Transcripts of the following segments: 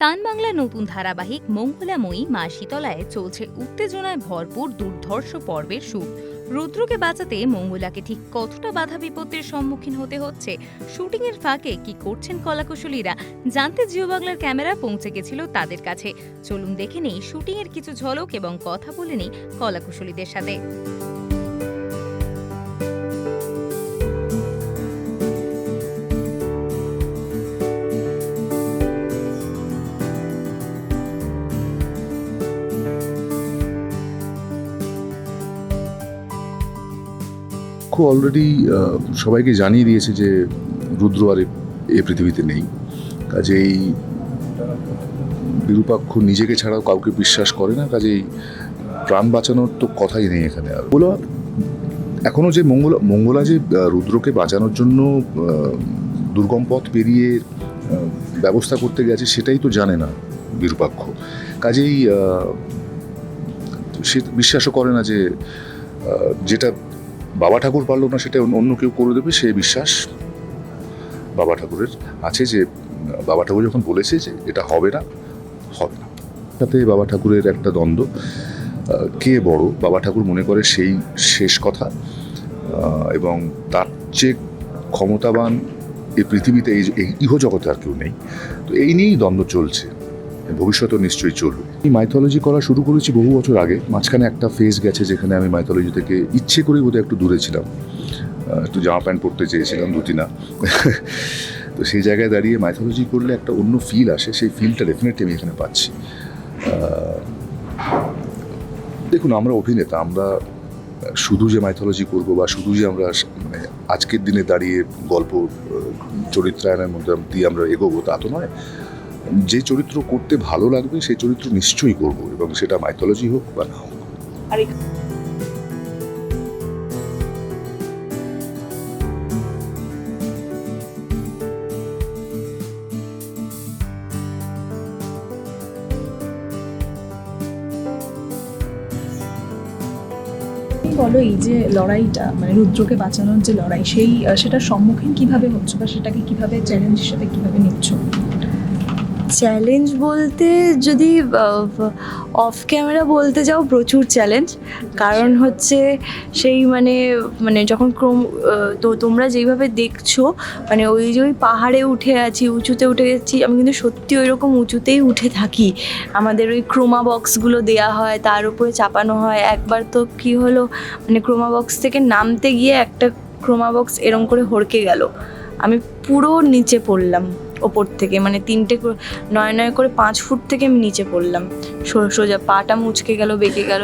টান বাংলা নতুন ধারাবাহিক মঙ্গলাময়ী মা শীতলায় চলছে উত্তেজনায় ভরপুর দুর্ধর্ষ পর্বের শুট। রুদ্রকে বাঁচাতে মঙ্গলাকে ঠিক কতটা বাধা বিপত্তির সম্মুখীন হতে হচ্ছে? শুটিংয়ের ফাঁকে কি করছেন কলাকুশলীরা? জানতে জিও বাংলার ক্যামেরা পৌঁছে গেছিল তাদের কাছে। চলুন দেখে নেই শুটিংয়ের কিছু ঝলক এবং কথা বলে নেই কলাকুশলীদের সাথে। অলরেডি সবাইকে জানিয়ে দিয়েছে যে রুদ্র আর এ- পৃথিবীতে নেই। কাজেই বিরূপাক্ষ নিজেকে ছাড়াও কাউকে বিশ্বাস করে না, কাজেই প্রাণ বাঁচানোর তো কথাই নেই এখানে আর। বলো এখনও যে মঙ্গলা মঙ্গলা যে রুদ্রকে বাঁচানোর জন্য দুর্গম পথ পেরিয়ে ব্যবস্থা করতে গেছে সেটাই তো জানে না বিরূপাক্ষ। কাজেই সে বিশ্বাসও করে না যে যেটা বাবা ঠাকুর পারল না, সেটা অন্য- কেউ করে দেবে, সে বিশ্বাস। বাবা ঠাকুরের আছে যে, বাবা ঠাকুর যখন বলেছে যে এটা হবে না হবে না। তাতে বাবা ঠাকুরের একটা দ্বন্দ্ব। কে বড়? বাবা ঠাকুর মনে করে সেই শেষ কথা। এবং তার চেয়ে ক্ষমতাবান এই পৃথিবীতে এই এই ইহজগতে আর কেউ নেই। তো এই নিয়েই দ্বন্দ্ব চলছে। ভবিষ্যতেও নিশ্চয়ই চলবে। আমি মাইথোলজি করা শুরু করেছি বহু বছর আগে। মাঝখানে একটা ফেজ গেছে যেখানে আমি মাইথোলজি থেকে ইচ্ছে করে বোধহয় একটু দূরে ছিলাম। একটু জামা প্যান্ট পরতে চেয়েছিলাম দুটি না। তো সেই জায়গায় দাঁড়িয়ে মাইথোলজি করলে একটা অন্য ফিল আসে, সেই ফিলটা ডেফিনেটলি আমি এখানে পাচ্ছি। দেখুন, আমরা অভিনেতা, আমরা শুধু যে মাইথোলজি করব বা শুধু যে আমরা মানে আজকের দিনে দাঁড়িয়ে গল্প চরিত্রায়নের মধ্যে দিয়ে আমরা এগোবো, তা তো নয়। যে চরিত্র করতে ভালো লাগবে সেই চরিত্র নিশ্চয়ই করব এবং সেটা মাইথোলজি হোক বা না হোক। বলো এই যে লড়াইটা মানে রুদ্রকে বাঁচানোর যে লড়াই সেই সেটার সম্মুখীন কীভাবে হচ্ছে বা সেটাকে কীভাবে চ্যালেঞ্জ হিসেবে কীভাবে নিচ্ছ? চ্যালেঞ্জ বলতে যদি অফ ক্যামেরা বলতে যাও প্রচুর চ্যালেঞ্জ কারণ হচ্ছে সেই মানে মানে যখন ক্রম তো তোমরা যেইভাবে দেখছ মানে ওই যে ওই পাহাড়ে উঠে আছি, উঁচুতে উঠে গেছি আমি কিন্তু সত্যি ওই রকম উঁচুতেই উঠে থাকি। আমাদের ওই ক্রোমা বক্সগুলো দেয়া হয়, তার উপরে চাপানো হয়। একবার তো কি হলো মানে ক্রোমা বক্স থেকে নামতে গিয়ে একটা ক্রোমা বক্স এরম করে হড়কে গেল। আমি পুরো নিচে পড়লাম। ওপর থেকে মানে তিনটে নয় নয় করে পাঁচ ফুট থেকে আমি নিচে পড়লাম। সোজা পাটা মুচকে গেল বেঁকে গেল।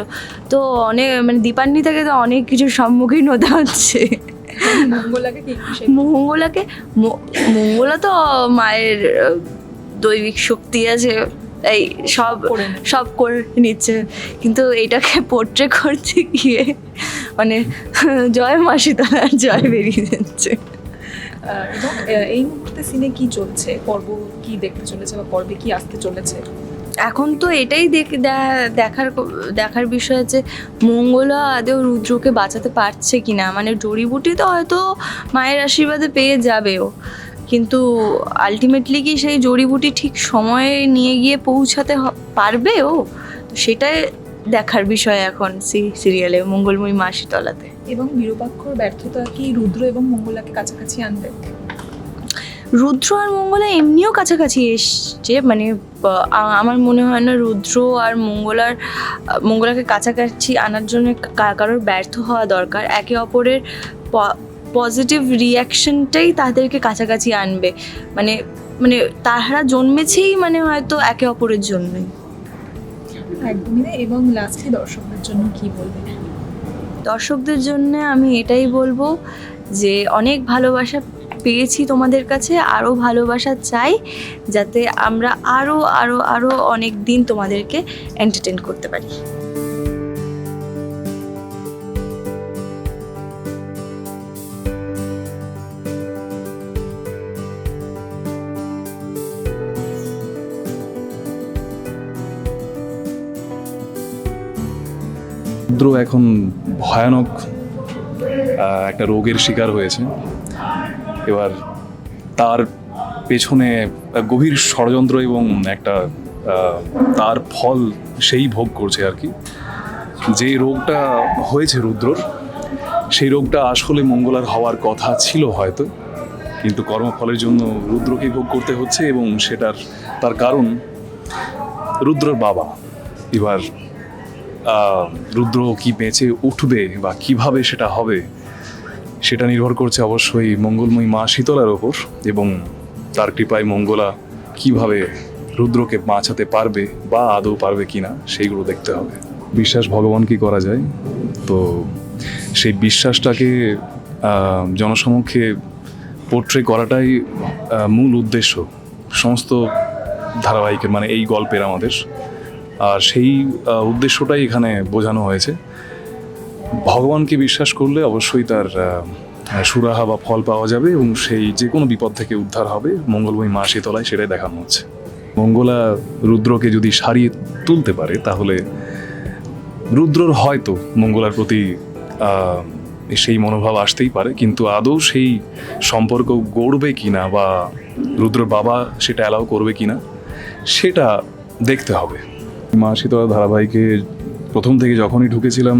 তো অনেক মানে দীপান্নি থেকে তো অনেক কিছুর সম্মুখীন হতে হচ্ছে। মঙ্গলাকে মঙ্গলাকে মঙ্গলা তো মায়ের দৈবিক শক্তি আছে। এই সব সব করে নিচ্ছে। কিন্তু এটাকে পোট্রে করতে গিয়ে মানে জয় মাসি তার জয় বেরিয়ে যাচ্ছে। এই মুহূর্তে সিনে কি চলছে? পর্ব কি দেখতে চলেছে বা পর্বে কি আসতে চলেছে? এখন তো এটাই দেখার দেখার বিষয় যে মঙ্গলা আদেও রুদ্রকে বাঁচাতে পারছে কি না মানে জড়িবুটি তো হয়তো মায়ের আশীর্বাদে পেয়ে যাবেও। কিন্তু আলটিমেটলি কি সেই জড়িবুটি ঠিক সময়ে নিয়ে গিয়ে পৌঁছাতে পারবে ও সেটাই দেখার বিষয় এখন সি সিরিয়ালে মঙ্গলময়ী মাসিতলাতে এবং বিরূপাক্ষর ব্যর্থতা কি রুদ্র এবং মঙ্গলাকে কাছাকাছি আনবে? রুদ্র আর মঙ্গলা এমনিও কাছাকাছি এসছে মানে আমার মনে হয় না রুদ্র আর মঙ্গলার মঙ্গলাকে কাছাকাছি আনার জন্য কারোর ব্যর্থ হওয়া দরকার। একে অপরের পজিটিভ রিয়াকশনটাই তাদেরকে কাছাকাছি আনবে। মানে মানে তাহারা জন্মেছেই মানে হয়তো একে অপরের জন্যই। একদমই না এবং লাস্টে দর্শকদের জন্য কি বলবে? দর্শকদের জন্য আমি এটাই বলব যে অনেক ভালোবাসা পেয়েছি তোমাদের কাছে, আরও ভালোবাসা চাই, যাতে আমরা আরও আরও আরও অনেক দিন তোমাদেরকে এন্টারটেন করতে পারি। এখন ভয়ানক একটা রোগের শিকার হয়েছে। এবার তার পেছনে গভীর ষড়যন্ত্র এবং একটা তার ফল সেই ভোগ করছে আর কি। যে রোগটা হয়েছে রুদ্রর, সেই রোগটা আসলে মঙ্গলার হওয়ার কথা ছিল হয়তো, কিন্তু কর্মফলের জন্য রুদ্রকে ভোগ করতে হচ্ছে এবং সেটার, তার কারণ রুদ্রর বাবা। এবার রুদ্র কি বেঁচে উঠবে বা কীভাবে সেটা হবে সেটা নির্ভর করছে অবশ্যই মঙ্গলময়ী মা শীতলার ওপর এবং তার কৃপায় মঙ্গলা কীভাবে রুদ্রকে বাঁচাতে পারবে বা আদৌ পারবে কিনা সেইগুলো দেখতে হবে। বিশ্বাস ভগবান কি করা যায়? তো সেই বিশ্বাসটাকে জনসমক্ষে পোট্রে করাটাই মূল উদ্দেশ্য। সমস্ত ধারাবাহিকের মানে এই গল্পের আমাদের। আর সেই উদ্দেশ্যটাই এখানে বোঝানো হয়েছে। ভগবানকে বিশ্বাস করলে অবশ্যই তার সুরাহা বা ফল পাওয়া যাবে এবং সেই যে কোনো বিপদ থেকে উদ্ধার হবে। মঙ্গলময়ী মা শীতলায় সেটাই দেখানো হচ্ছে। মঙ্গলা রুদ্রকে যদি সারিয়ে তুলতে পারে, তাহলে রুদ্রর হয়তো মঙ্গলার প্রতি সেই মনোভাব আসতেই পারে, কিন্তু আদৌ সেই সম্পর্ক গড়বে কি না বা রুদ্রর বাবা সেটা অ্যালাউ করবে কি না সেটা দেখতে হবে। মা শীতলা ধারাবাহিকে প্রথম থেকে যখনই ঢুকেছিলাম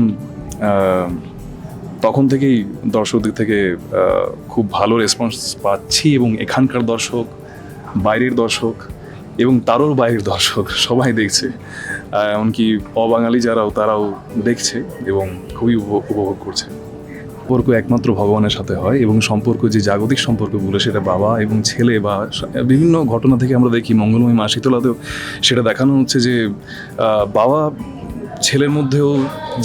তখন থেকেই দর্শকদের থেকে খুব ভালো রেসপন্স পাচ্ছি এবং এখানকার দর্শক, বাইরের দর্শক এবং তারও বাইরের দর্শক সবাই দেখছে। এমনকি অবাঙালি যারাও তারাও দেখছে এবং খুবই উপ- উপভোগ করছে। সম্পর্ক একমাত্র ভগবানের সাথে হয় এবং সম্পর্ক যে জাগতিক সম্পর্কগুলো সেটা বাবা এবং ছেলে বা বিভিন্ন ঘটনা থেকে আমরা দেখি। মঙ্গলময় মা শীতলাতেও সেটা দেখানো হচ্ছে যে বাবা ছেলের মধ্যেও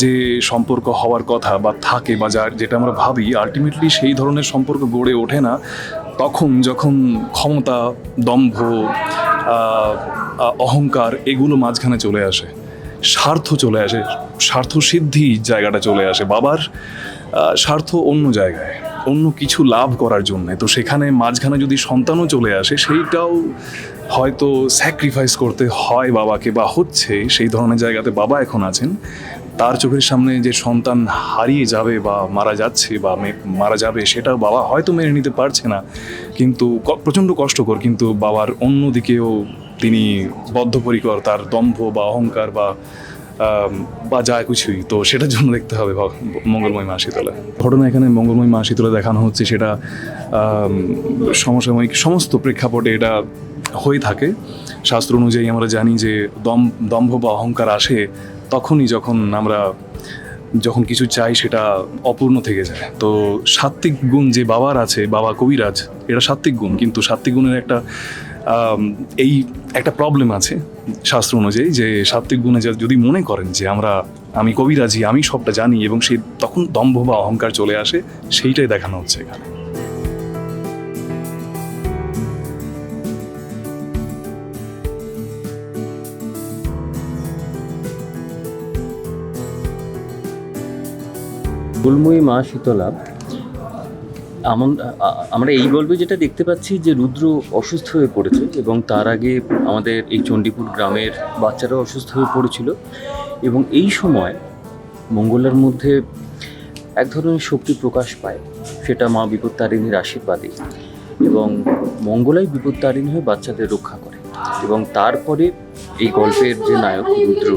যে সম্পর্ক হওয়ার কথা বা থাকে বা যার যেটা আমরা ভাবি আলটিমেটলি সেই ধরনের সম্পর্ক গড়ে ওঠে না। তখন যখন ক্ষমতা, দম্ভ অহংকার এগুলো মাঝখানে চলে আসে। স্বার্থ চলে আসে, স্বার্থ সিদ্ধি জায়গাটা চলে আসে বাবার স্বার্থ অন্য জায়গায়, অন্য কিছু লাভ করার জন্যে। তো সেখানে মাঝখানে যদি সন্তানও চলে আসে, সেইটাও হয়তো স্যাক্রিফাইস করতে হয় বাবাকে বা হচ্ছে সেই ধরনের জায়গাতে বাবা এখন আছেন, তার চোখের সামনে যে সন্তান হারিয়ে যাবে বা মারা যাচ্ছে বা মারা যাবে সেটা বাবা হয়তো মেনে নিতে পারছে না। কিন্তু প্রচণ্ড কষ্টকর, কিন্তু বাবার অন্যদিকেও তিনি বদ্ধপরিকর, তার দম্ভ বা অহংকার বা বা যা কিছুই। তো সেটার জন্য দেখতে হবে মঙ্গলময় মা শীতলা। ঘটনা এখানে মঙ্গলময় মা শীতলা দেখানো হচ্ছে, সেটা সমসাময়িক সমস্ত প্রেক্ষাপটে এটা হয়ে থাকে। শাস্ত্র অনুযায়ী আমরা জানি যে দম, দম্ভ বা অহংকার আসে তখনই যখন আমরা, যখন কিছু চাই সেটা অপূর্ণ থেকে যায়। তো সাত্ত্বিক গুণ যে বাবার আছে, বাবা কবিরাজ, এটা সাত্ত্বিক গুণ। কিন্তু সাত্ত্বিক গুণের একটা এই একটা প্রবলেম আছে। শাস্ত্র অনুযায়ী যে সাত্ত্বিক গুণে যদি মনে করেন যে আমরা, আমি কবিরাজি, আমি সবটা জানি এবং সেই তখন দম্ভ বা অহংকার চলে আসে, সেইটাই দেখানো হচ্ছে এখানে। গুলময়ী মা শীতলা আমন- আ- আমরা এই গল্পে যেটা দেখতে পাচ্ছি যে রুদ্র অসুস্থ হয়ে পড়েছে এবং তার আগে আমাদের এই চণ্ডীপুর গ্রামের বাচ্চারাও অসুস্থ হয়ে পড়েছিল এবং এই সময় মঙ্গলার মধ্যে এক ধরনের শক্তি প্রকাশ পায় সেটা মা বিপত্তারিণীর আশীর্বাদে এবং মঙ্গলাই বিপত্তারিণী হয়ে বাচ্চাদের রক্ষা করে এবং তারপরে এই গল্পের যে নায়ক রুদ্র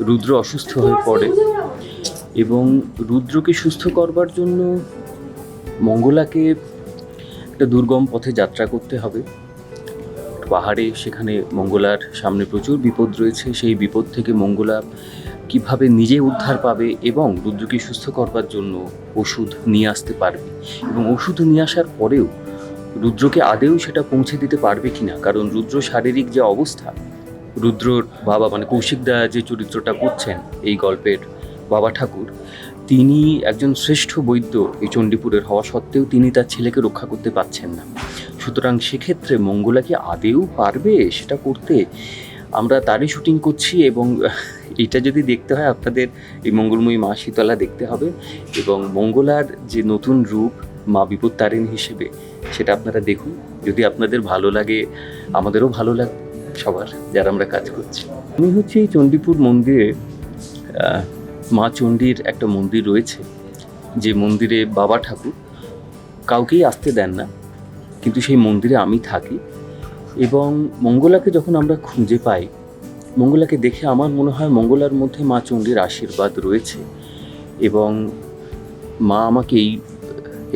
রুদ্র অসুস্থ হয়ে পড়ে। এবং রুদ্রকে সুস্থ করবার জন্য মঙ্গলাকে একটা দুর্গম পথে যাত্রা করতে হবে। পাহাড়ে সেখানে মঙ্গলার সামনে প্রচুর বিপদ রয়েছে। সেই বিপদ থেকে মঙ্গলা কীভাবে নিজে উদ্ধার পাবে এবং রুদ্রকে সুস্থ করবার জন্য ওষুধ নিয়ে আসতে পারবে এবং ওষুধ নিয়ে আসার পরেও রুদ্রকে আদেও সেটা পৌঁছে দিতে পারবে কিনা? কারণ রুদ্র শারীরিক যে অবস্থা, রুদ্রর বাবা মানে কৌশিক দা যে চরিত্রটা করছেন, এই গল্পের বাবা ঠাকুর, তিনি একজন শ্রেষ্ঠ বৈদ্য এই চণ্ডীপুরের হওয়া সত্ত্বেও তিনি তার ছেলেকে রক্ষা করতে পারছেন না। সুতরাং সেক্ষেত্রে মঙ্গলা কি আদেও পারবে সেটা করতে? আমরা তারই শুটিং করছি এবং এটা যদি দেখতে হয় আপনাদের এই মঙ্গলময়ী মা শীতলা দেখতে হবে এবং মঙ্গলার যে নতুন রূপ মা বিপত্তারিণী হিসেবে, সেটা আপনারা দেখুন। যদি আপনাদের ভালো লাগে, আমাদেরও ভালো লাগবে সবার, যারা আমরা কাজ করছি। আমি হচ্ছে এই চণ্ডীপুর মন্দিরে মা চণ্ডীর একটা মন্দির রয়েছে। যে মন্দিরে বাবা ঠাকুর কাউকেই আসতে দেন না, কিন্তু সেই মন্দিরে আমি থাকি এবং মঙ্গলাকে যখন আমরা খুঁজে পাই, মঙ্গলাকে দেখে আমার মনে হয় মঙ্গলার মধ্যে মা চণ্ডীর আশীর্বাদ রয়েছে এবং মা আমাকে এই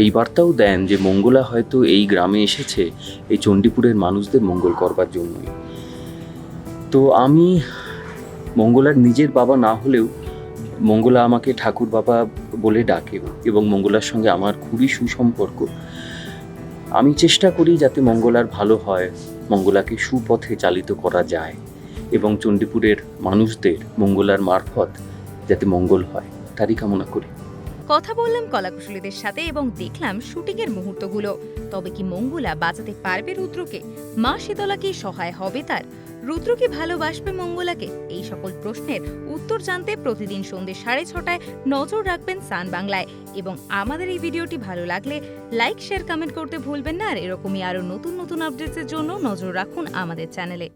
এই বার্তাও দেন যে মঙ্গলা হয়তো এই গ্রামে এসেছে, এই চণ্ডীপুরের মানুষদের মঙ্গল করবার জন্যই। তো আমি মঙ্গলার নিজের বাবা না হলেও মঙ্গলা আমাকে ঠাকুর বাবা বলে ডাকে এবং মঙ্গলার সঙ্গে আমার খুবই সুসম্পর্ক। আমি চেষ্টা করি যাতে মঙ্গলার ভালো হয়, মঙ্গলাকে সুপথে চালিত করা যায় এবং চণ্ডীপুরের মানুষদের মঙ্গলার মারফত যাতে মঙ্গল হয়, তারই কামনা করি। কথা বললাম কলাকুশলীদের সাথে এবং দেখলাম শুটিংয়ের মুহূর্তগুলো। তবে কি মঙ্গলা বাঁচাতে পারবে রুদ্রকে? মা শীতলা কি সহায় হবে তার। রুদ্র কি ভালোবাসবে মঙ্গলাকে? এই সকল প্রশ্নের উত্তর জানতে প্রতিদিন সন্ধ্যে সাড়ে ছটায় নজর রাখবেন সান বাংলায়। এবং আমাদের এই ভিডিওটি ভালো লাগলে লাইক, শেয়ার, কমেন্ট করতে ভুলবেন না। আর এরকমই আরও নতুন নতুন আপডেটসের জন্য নজর রাখুন আমাদের চ্যানেলে।